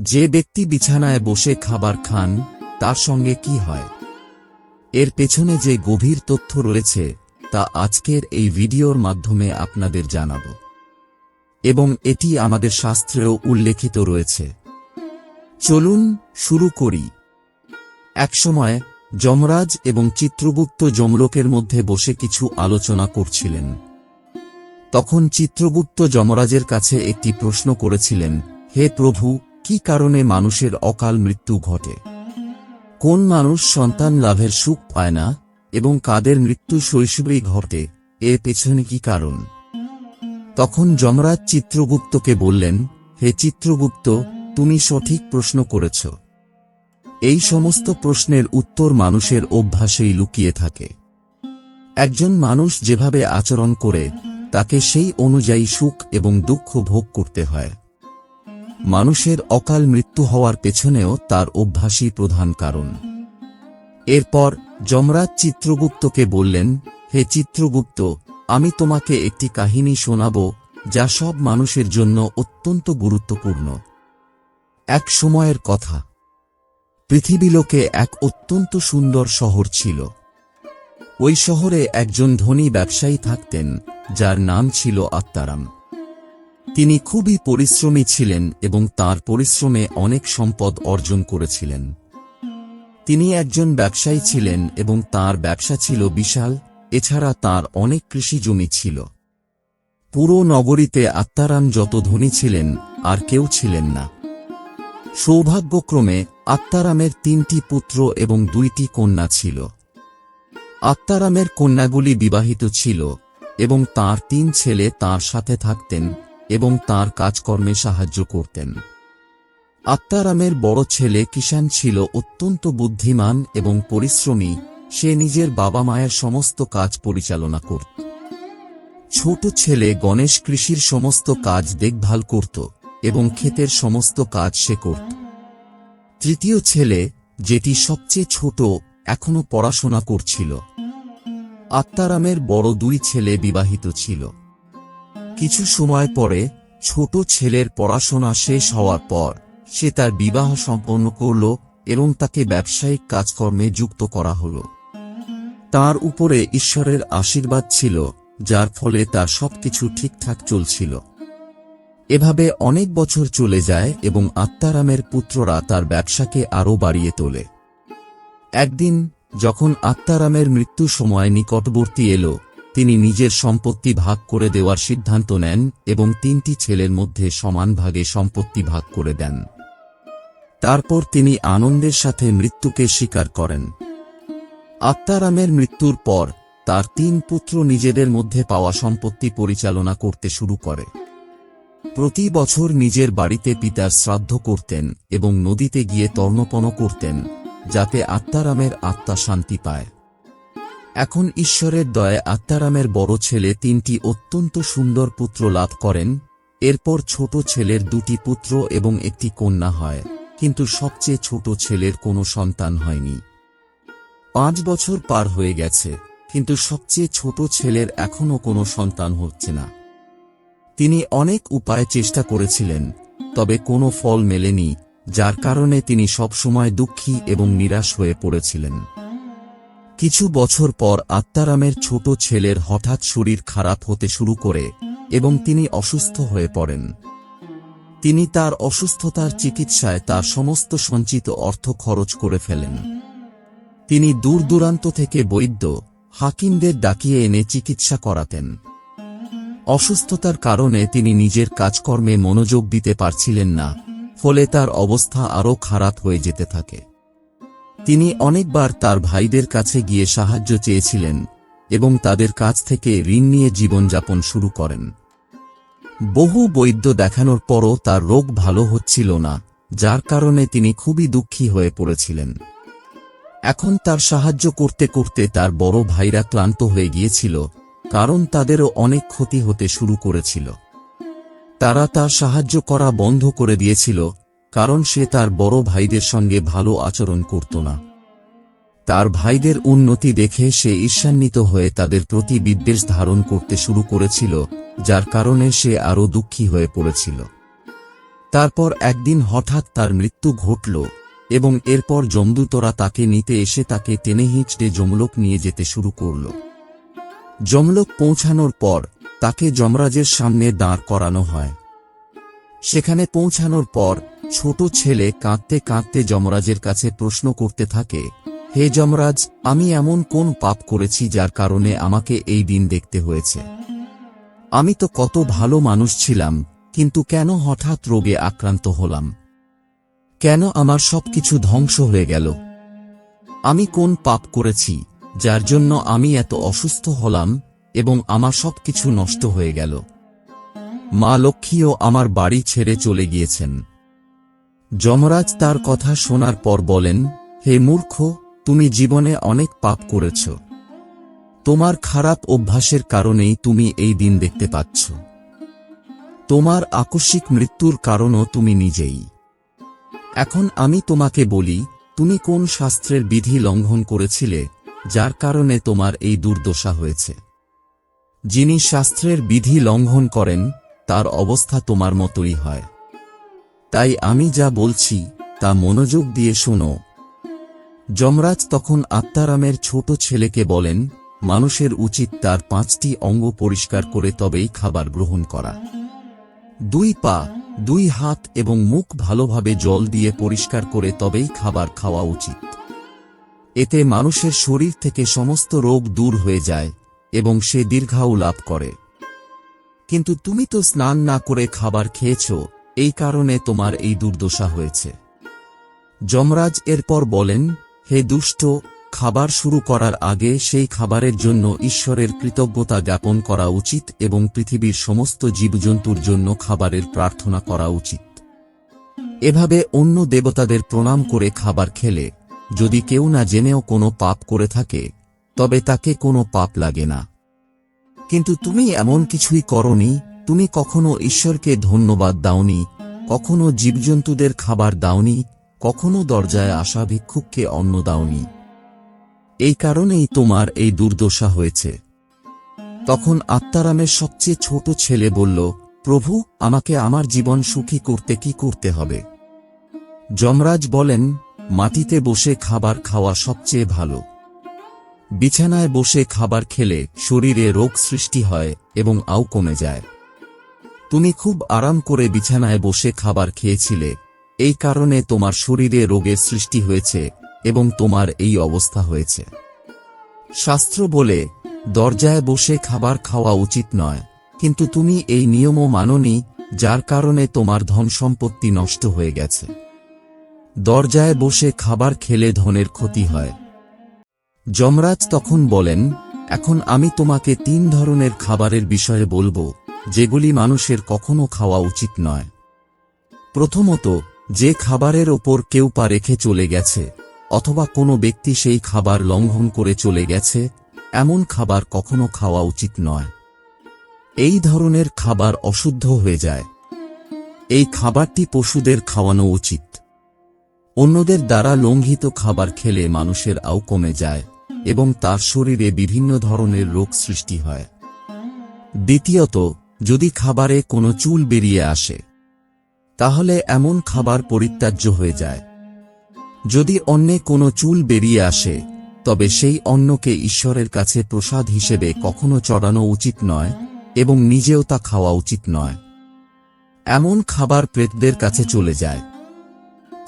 যে ব্যক্তি বিছানায় বসে খাবার খান, তার সঙ্গে কি হয়? এর পেছনে যে গভীর তথ্য রয়েছে, তা আজকের এই ভিডিওর মাধ্যমে আপনাদের জানাব। এবং এটি আমাদের শাস্ত্রেও উল্লেখিত রয়েছে। চলুন শুরু করি। একসময়, যমরাজ এবং চিত্রগুপ্ত যমলোকের মধ্যে বসে কিছু আলোচনা করছিলেন। তখন চিত্রগুপ্ত যমরাজের কাছে একটি প্রশ্ন করেছিলেন, হে প্রভু কি কারণে মানুষের অকাল মৃত্যু ঘটে? কোন মানুষ সন্তান লাভের সুখ পায় না এবং কাদের মৃত্যু শৈশবেই ঘটে এর পেছনে কি কারণ? তখন যমরাজ চিত্রগুপ্তকে বললেন, হে চিত্রগুপ্ত, তুমি সঠিক প্রশ্ন করেছ। এই সমস্ত প্রশ্নের উত্তর মানুষের অভ্যাসেই লুকিয়ে থাকে। একজন মানুষ যেভাবে আচরণ করে, তাকে সেই অনুযায়ী সুখ এবং দুঃখ ভোগ করতে হয়। মানুষের অকাল মৃত্যু হওয়ার পেছনেও তার অভ্যাসই প্রধান কারণ। এরপর যমরাজ চিত্রগুপ্তকে বললেন, হে চিত্রগুপ্ত, আমি তোমাকে একটি কাহিনী শোনাব, যা সব মানুষের জন্য অত্যন্ত গুরুত্বপূর্ণ। এক সময়ের কথা। পৃথিবীলোকে এক অত্যন্ত সুন্দর শহর ছিল। ওই শহরে একজন ধনী ব্যবসায়ী থাকতেন, যার নাম ছিল আত্মারাম। তিনি খুবই পরিশ্রমী ছিলেন এবং তার পরিশ্রমে অনেক সম্পদ অর্জন করেছিলেন। তিনি একজন ব্যবসায়ী ছিলেন এবং তার ব্যবসা ছিল বিশাল, এছাড়া তার অনেক কৃষি জমি ছিল। পুরো নগরীতে আত্মারাম যত ধনী ছিলেন, আর কেউ ছিলেন না। সৌভাগ্যক্রমে, আত্মারামের তিনটি পুত্র এবং দুইটি কন্যা ছিল। আত্মারামের কন্যাগুলি বিবাহিত ছিল এবং তার তিন ছেলে তার সাথে থাকতেন। এবং তার কাজকর্মে সাহায্য করতেন। আত্মারামের বড় ছেলে কিষান ছিল অত্যন্ত বুদ্ধিমান এবং পরিশ্রমী, সে নিজের বাবা মায়ের সমস্ত কাজ পরিচালনা করত। ছোট ছেলে গণেশ কৃষির সমস্ত কাজ দেখভাল করত এবং ক্ষেতের সমস্ত কাজ সে করত। তৃতীয় ছেলে, যেটি সবচেয়ে ছোট, এখনও পড়াশোনা করছিল। আত্মারামের বড় দুই ছেলে বিবাহিত ছিল। কিছু সময় পরে ছোট ছেলের পড়াশোনা শেষ হওয়ার পর সে তার বিবাহ সম্পন্ন করল এবং তাকে ব্যবসায়িক কাজকর্মে যুক্ত করা হল। তার উপরে ঈশ্বরের আশীর্বাদ ছিল, যার ফলে তার সবকিছু ঠিকঠাক চলছিল। এভাবে অনেক বছর চলে যায় এবং আত্মারামের পুত্ররা তার ব্যবসাকে আরও বাড়িয়ে তোলে। একদিন যখন আত্মারামের মৃত্যু সময় নিকটবর্তী এলো তিনি নিজের সম্পত্তি ভাগ করে দেওয়ার সিদ্ধান্ত নেন এবং তিনটি ছেলের মধ্যে সমান ভাগে সম্পত্তি ভাগ করে দেন। তারপর তিনি আনন্দের সাথে মৃত্যুকে স্বীকার করেন। আত্মারামের মৃত্যুর পর, তার তিন পুত্র নিজেদের মধ্যে পাওয়া সম্পত্তি পরিচালনা করতে শুরু করে। প্রতি বছর নিজের বাড়িতে পিতার শ্রাদ্ধ করতেন এবং নদীতে গিয়ে তর্ণপণ করতেন, যাতে আত্মারামের আত্মা শান্তি পায়। এখন ঈশ্বরের দয়ে আত্মারামের বড় ছেলে তিনটি অত্যন্ত সুন্দর পুত্র লাভ করেন, এরপর ছোট ছেলের দুটি পুত্র এবং একটি কন্যা হয়, কিন্তু সবচেয়ে ছোট ছেলের কোনো সন্তান হয়নি। পাঁচ বছর পার হয়ে গেছে, কিন্তু সবচেয়ে ছোট ছেলের এখনও কোনো সন্তান হচ্ছে না। তিনি অনেক উপায় চেষ্টা করেছিলেন, তবে কোনো ফল মেলেনি, যার কারণে তিনি সবসময় দুঃখী এবং নিরাশ হয়ে পড়েছিলেন। কিছু বছর পর আত্মারামের ছোট ছেলের হঠাৎ শরীর খারাপ হতে শুরু করে এবং তিনি অসুস্থ হয়ে পড়েন। তিনি তার অসুস্থতার চিকিৎসায় তার সমস্ত সঞ্চিত অর্থ খরচ করে ফেলেন। তিনি দূর দূরান্ত থেকে বৈদ্য, হাকিমদের ডাকিয়ে এনে চিকিৎসা করাতেন। অসুস্থতার কারণে তিনি নিজের কাজকর্মে মনোযোগ দিতে পারছিলেন না, ফলে তার অবস্থা আরও খারাপ হয়ে যেতে থাকে। তিনি অনেকবার তার ভাইদের কাছে গিয়ে সাহায্য চেয়েছিলেন এবং তাদের কাছ থেকে ঋণ নিয়ে জীবনযাপন শুরু করেন। বহু বৈদ্য দেখানোর পরও তার রোগ ভালো হচ্ছিল না, যার কারণে তিনি খুবই দুঃখী হয়ে পড়েছিলেন। এখন তার সাহায্য করতে করতে তার বড় ভাইরা ক্লান্ত হয়ে গিয়েছিল, কারণ তাদেরও অনেক ক্ষতি হতে শুরু করেছিল। তারা তার সাহায্য করা বন্ধ করে দিয়েছিল কারণ সে তার বড় ভাইদের সঙ্গে ভালো আচরণ করত না। তার ভাইদের উন্নতি দেখে সে ঈর্ষান্বিত হয়ে তাদের প্রতি বিদ্বেষ ধারণ করতে শুরু করেছিল, যার কারণে সে আরও দুঃখী হয়ে পড়েছিল। তারপর একদিন হঠাৎ তার মৃত্যু ঘটল এবং এরপর যমদূতরা তাকে নিতে এসে তাকে টেনে হিঁচড়ে যমলোক নিয়ে যেতে শুরু করল। যমলোক পৌঁছানোর পর তাকে যমরাজের সামনে দাঁড় করানো হয়। সেখানে পৌঁছানোর পর ছোট ছেলে কাঁদতে কাঁদতে যমরাজের কাছে প্রশ্ন করতে থাকে, হে যমরাজ, আমি এমন কোন পাপ করেছি যার কারণে আমাকে এই দিন দেখতে হয়েছে? আমি তো কত ভালো মানুষ ছিলাম, কিন্তু কেন হঠাৎ রোগে আক্রান্ত হলাম? কেন আমার সবকিছু ধ্বংস হয়ে গেল? আমি কোন পাপ করেছি যার জন্য আমি এত অসুস্থ হলাম এবং আমার সবকিছু নষ্ট হয়ে গেল? মা লক্ষ্মীও আমার বাড়ি ছেড়ে চলে গিয়েছেন। যমরাজ তার কথা শোনার পর বলেন, হে মূর্খ, তুমি জীবনে অনেক পাপ করেছ। তোমার খারাপ অভ্যাসের কারণেই তুমি এই দিন দেখতে পাচ্ছ। তোমার আকস্মিক মৃত্যুর কারণও তুমি নিজেই। এখন আমি তোমাকে বলি, তুমি কোন শাস্ত্রের বিধি লঙ্ঘন করেছিলে, যার কারণে তোমার এই দুর্দশা হয়েছে? যিনি শাস্ত্রের বিধি লঙ্ঘন করেন, তার অবস্থা তোমার মতোই হয়। তাই আমি যা বলছি, তা মনোযোগ দিয়ে শোনো। যমরাজ তখন আত্মারামের ছোট ছেলেকে বলেন, মানুষের উচিত তার পাঁচটি অঙ্গ পরিষ্কার করে তবেই খাবার গ্রহণ করা। দুই পা, দুই হাত এবং মুখ ভালোভাবে জল দিয়ে পরিষ্কার করে তবেই খাবার খাওয়া উচিত। এতে মানুষের শরীর থেকে সমস্ত রোগ দূর হয়ে যায় এবং সে দীর্ঘায়ু লাভ করে। কিন্তু তুমি তো স্নান না করে খাবার খেয়েছ এই কারণে তোমার এই দুর্দশা হয়েছে। যমরাজ এরপর বলেন, হে দুষ্ট, খাবার শুরু করার আগে সেই খাবারের জন্য ঈশ্বরের কৃতজ্ঞতা জ্ঞাপন করা উচিত এবং পৃথিবীর সমস্ত জীবজন্তুর জন্য খাবারের প্রার্থনা করা উচিত। এভাবে অন্য দেবতাদের প্রণাম করে খাবার খেলে, যদি কেউ না জেনেও কোনো পাপ করে থাকে, তবে তাকে কোনো পাপ লাগে না। কিন্তু তুমি এমন কিছুই করনি তুমি কখনো ঈশ্বরকে ধন্যবাদ দাওনি, কখনো জীবজন্তুদের খাবার দাওনি, কখনো দরজায় আসা ভিক্ষুককে অন্ন দাওনি। এই কারণেই তোমার এই দুর্দশা হয়েছে। তখন আত্মারামের সবচেয়ে ছোট ছেলে বলল, প্রভু, আমাকে আমার জীবন সুখী করতে কি করতে হবে? যমরাজ বলেন, মাটিতে বসে খাবার খাওয়া সবচেয়ে ভালো। বিছানায় বসে খাবার খেলে শরীরে রোগ সৃষ্টি হয় এবং আও কমে যায়। তুমি খুব আরাম করে বিছানায় বসে খাবার খেয়েছিলে। এই কারণে তোমার শরীরে রোগের সৃষ্টি হয়েছে এবং তোমার এই অবস্থা হয়েছে। শাস্ত্র বলে, দরজায় বসে খাবার খাওয়া উচিত নয়, কিন্তু তুমি এই নিয়মও মাননি, যার কারণে তোমার ধন সম্পত্তি নষ্ট হয়ে গেছে। দরজায় বসে খাবার খেলে ধনের ক্ষতি হয়। যমরাজ তখন বলেন, এখন আমি তোমাকে তিন ধরনের খাবারের বিষয়ে বলব। যেগুলি মানুষের কখনো খাওয়া উচিত নয়। প্রথমত, যে খাবারের ওপর কেউ পা রেখে চলে গেছে, অথবা কোনো ব্যক্তি সেই খাবার লঙ্ঘন করে চলে গেছে, এমন খাবার কখনো খাওয়া উচিত নয়। এই ধরনের খাবার অশুদ্ধ হয়ে যায়। এই খাবারটি পশুদের খাওয়ানো উচিত। অন্যদের দ্বারা লঙ্ঘিত খাবার খেলে মানুষের আও কমে যায়, এবং তার শরীরে বিভিন্ন ধরনের রোগ সৃষ্টি হয়। দ্বিতীয়ত যদি খাবারে কোনো চুল বেরিয়ে আসে, তাহলে এমন খাবার পরিত্যাজ্য হয়ে যায়। যদি অন্নে কোনো চুল বেরিয়ে আসে, তবে সেই অন্নকে ঈশ্বরের কাছে প্রসাদ হিসেবে কখনো চড়ানো উচিত নয় এবং নিজেও তা খাওয়া উচিত নয়। এমন খাবার প্রেতদের কাছে চলে যায়।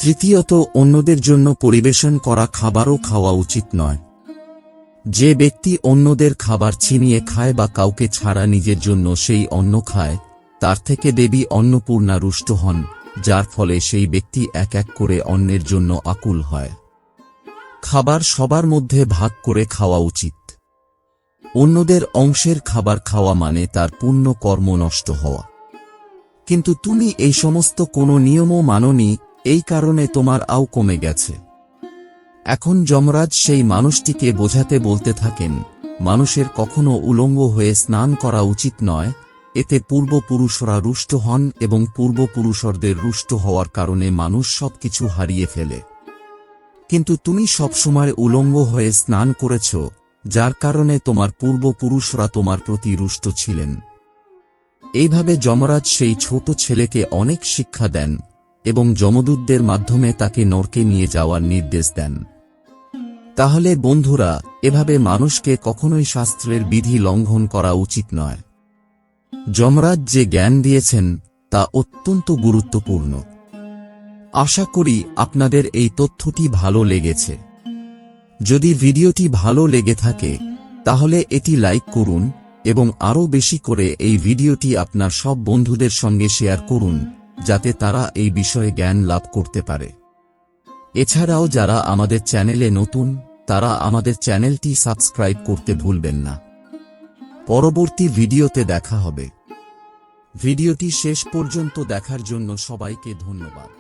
তৃতীয়ত, অন্যদের জন্য পরিবেশন করা খাবারও খাওয়া উচিত নয়। যে ব্যক্তি অন্যদের খাবার ছিনিয়ে খায় বা কাউকে ছাড়া নিজের জন্য সেই অন্ন খায়, তার থেকে দেবী অন্নপূর্ণা রুষ্ট হন, যার ফলে সেই ব্যক্তি এক এক করে অন্যের জন্য আকুল হয়। খাবার সবার মধ্যে ভাগ করে খাওয়া উচিত। অন্যদের অংশের খাবার খাওয়া মানে তার পূর্ণ কর্ম নষ্ট হওয়া। কিন্তু তুমি এই সমস্ত কোনো নিয়মও মাননি, এই কারণে তোমার আও কমে গেছে। এখন যমরাজ সেই মানুষটিকে বোঝাতে বলতে থাকেন, মানুষের কখনো উলঙ্গ হয়ে স্নান করা উচিত নয়, এতে পূর্বপুরুষরা রুষ্ট হন এবং পূর্বপুরুষরদের রুষ্ট হওয়ার কারণে মানুষ সবকিছু হারিয়ে ফেলে। কিন্তু তুমি সবসময় উলঙ্গ হয়ে স্নান করেছ, যার কারণে তোমার পূর্বপুরুষরা তোমার প্রতি রুষ্ট ছিলেন। এইভাবে যমরাজ সেই ছোট ছেলেকে অনেক শিক্ষা দেন এবং যমদূতদের মাধ্যমে তাকে নরকে নিয়ে যাওয়ার নির্দেশ দেন। তাহলে বন্ধুরা, এভাবে মানুষকে কখনোই শাস্ত্রের বিধি লঙ্ঘন করা উচিত নয়। যমরাজ যে জ্ঞান দিয়েছেন, তা অত্যন্ত গুরুত্বপূর্ণ। আশা করি আপনাদের এই তথ্যটি ভালো লেগেছে। যদি ভিডিওটি ভালো লেগে থাকে, তাহলে এটি লাইক করুন এবং আরও বেশি করে এই ভিডিওটি আপনার সব বন্ধুদের সঙ্গে শেয়ার করুন, যাতে তারা এই বিষয়ে জ্ঞান লাভ করতে পারে। এছাড়াও যারা আমাদের চ্যানেলে নতুন, তারা আমাদের চ্যানেলটি সাবস্ক্রাইব করতে ভুলবেন না। পরবর্তী ভিডিওতে দেখা হবে। ভিডিওটি শেষ পর্যন্ত দেখার জন্য সবাইকে ধন্যবাদ।